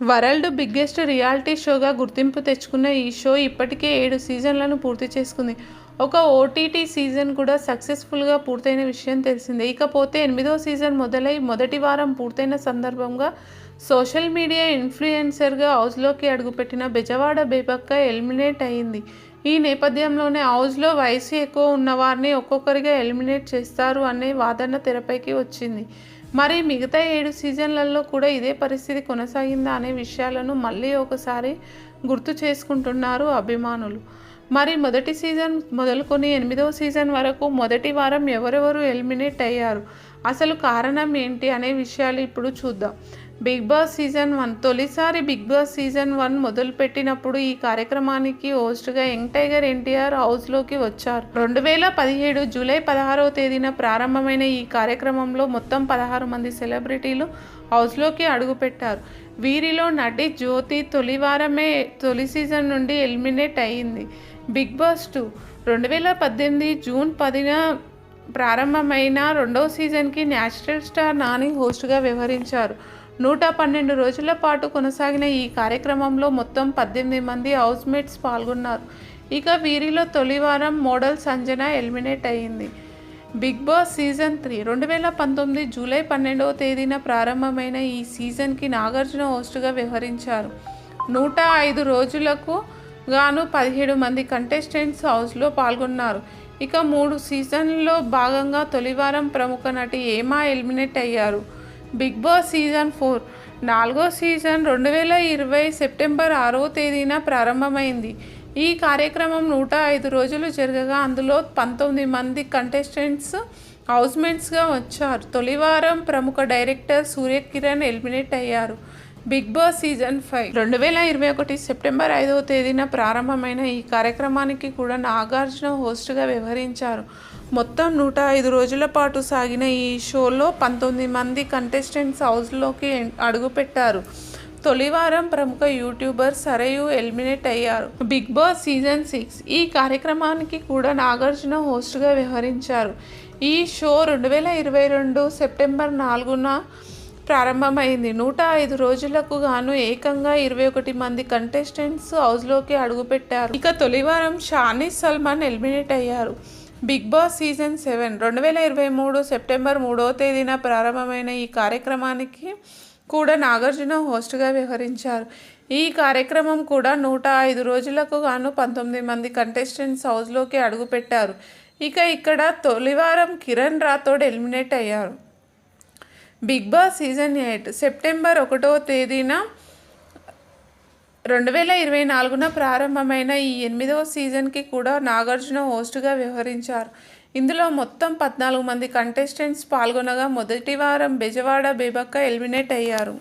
World biggest reality షోగా గుర్తింపు తెచ్చుకున్న ఈ షో ఇప్పటికే ఏడు సీజన్లను పూర్తి చేసుకుంది. ఒక ఓటీటీ సీజన్ కూడా సక్సెస్ఫుల్గా పూర్తయిన విషయం తెలిసిందే. ఇకపోతే ఎనిమిదో సీజన్ మొదలై మొదటి వారం పూర్తయిన సందర్భంగా సోషల్ మీడియా ఇన్ఫ్లుయెన్సర్గా హౌస్లోకి అడుగుపెట్టిన బెజవాడ బేబక్క ఎలిమినేట్ అయింది. ఈ నేపథ్యంలోనే హౌస్లో వయసు ఎక్కువ ఉన్నవారిని ఒక్కొక్కరిగా ఎలిమినేట్ చేస్తారు అనే వాదన తెరపైకి వచ్చింది. మరి మిగతా ఏడు సీజన్లలో కూడా ఇదే పరిస్థితి కొనసాగిందా అనే విషయాలను మళ్ళీ ఒకసారి గుర్తు చేసుకుంటున్నారు అభిమానులు. మరి మొదటి సీజన్ మొదలుకొని ఎనిమిదవ సీజన్ వరకు మొదటి వారం ఎవరెవరు ఎలిమినేట్ అయ్యారు? అసలు కారణం ఏంటి అనే విషయాలు ఇప్పుడు చూద్దాం. బిగ్ బాస్ సీజన్ వన్ తొలిసారి బిగ్ బాస్ సీజన్ వన్ మొదలుపెట్టినప్పుడు ఈ కార్యక్రమానికి హోస్ట్గా యంగ్ టైగర్ ఎన్టీఆర్ హౌస్లోకి వచ్చారు. రెండు వేల పదిహేడు జూలై పదహారవ తేదీన ప్రారంభమైన ఈ కార్యక్రమంలో మొత్తం పదహారు మంది సెలబ్రిటీలు హౌస్లోకి అడుగుపెట్టారు. వీరిలో నటి జ్యోతి తొలివారమే తొలి సీజన్ నుండి ఎలిమినేట్ అయ్యింది. బిగ్ బాస్ టూ రెండు వేల పద్దెనిమిది జూన్ పదిన ప్రారంభమైన రెండవ సీజన్కి న్యాచురల్ స్టార్ నాని హోస్ట్గా వ్యవహరించారు. నూట పన్నెండు రోజుల పాటు కొనసాగిన ఈ కార్యక్రమంలో మొత్తం పద్దెనిమిది మంది హౌస్మేట్స్ పాల్గొన్నారు. ఇక వీరిలో తొలివారం మోడల్ సంజన ఎలిమినేట్ అయ్యింది. బిగ్ బాస్ సీజన్ త్రీ రెండు వేల పంతొమ్మిది జూలై పన్నెండవ తేదీన ప్రారంభమైన ఈ సీజన్కి నాగార్జున హోస్టుగా వ్యవహరించారు. నూట ఐదు రోజులకు గాను పదిహేడు మంది కంటెస్టెంట్స్ హౌస్లో పాల్గొన్నారు. ఇక మూడు సీజన్లో భాగంగా తొలివారం ప్రముఖ నటి ఏమా ఎలిమినేట్ అయ్యారు. బిగ్ బాస్ సీజన్ ఫోర్ నాలుగో సీజన్ రెండు వేల ఇరవై సెప్టెంబర్ ఆరవ తేదీన ప్రారంభమైంది. ఈ కార్యక్రమం నూట ఐదు రోజులు జరగగా అందులో పంతొమ్మిది మంది కంటెస్టెంట్స్ హౌస్మేట్స్గా వచ్చారు. తొలివారం ప్రముఖ డైరెక్టర్ సూర్యకిరణ్ ఎలిమినేట్ అయ్యారు. Bigg Boss season five. రెండు వేల ఇరవై ఒకటి సెప్టెంబర్ ఐదవ తేదీన ప్రారంభమైన ఈ కార్యక్రమానికి కూడా నాగార్జున హోస్ట్గా వ్యవహరించారు. మొత్తం నూట ఐదు రోజుల పాటు సాగిన ఈ షోలో పంతొమ్మిది మంది కంటెస్టెంట్స్ హౌస్లోకి అడుగుపెట్టారు. తొలివారం ప్రముఖ యూట్యూబర్ సరయు ఎలిమినేట్ అయ్యారు. బిగ్ బాస్ సీజన్ సిక్స్ ఈ కార్యక్రమానికి కూడా నాగార్జున హోస్ట్గా వ్యవహరించారు. ఈ షో రెండు వేల ఇరవై రెండు సెప్టెంబర్ నాలుగున ప్రారంభమైంది. నూట ఐదు రోజులకు గాను ఏకంగా ఇరవై ఒకటి మంది కంటెస్టెంట్స్ హౌస్లోకి అడుగుపెట్టారు. ఇక తొలివారం షానీ సల్మాన్ ఎలిమినేట్ అయ్యారు. బిగ్ బాస్ సీజన్ సెవెన్ రెండు వేల ఇరవై మూడు సెప్టెంబర్ మూడవ తేదీన ప్రారంభమైన ఈ కార్యక్రమానికి కూడా నాగార్జున హోస్ట్గా వ్యవహరించారు. ఈ కార్యక్రమం కూడా నూట ఐదు రోజులకు గాను పంతొమ్మిది మంది కంటెస్టెంట్స్ హౌస్లోకి అడుగుపెట్టారు. ఇక ఇక్కడ తొలివారం కిరణ్ రాథోడ్ ఎలిమినేట్ అయ్యారు. Bigg Boss season eight September ఒకటో తేదీన రెండు వేల ఇరవై నాలుగున ప్రారంభమైన ఈ ఎనిమిదవ సీజన్కి కూడా నాగార్జున హోస్ట్గా వ్యవహరించారు. ఇందులో మొత్తం పద్నాలుగు మంది కంటెస్టెంట్స్ పాల్గొనగా మొదటి వారం బెజవాడ బేబక్క ఎలిమినేట్ అయ్యారు.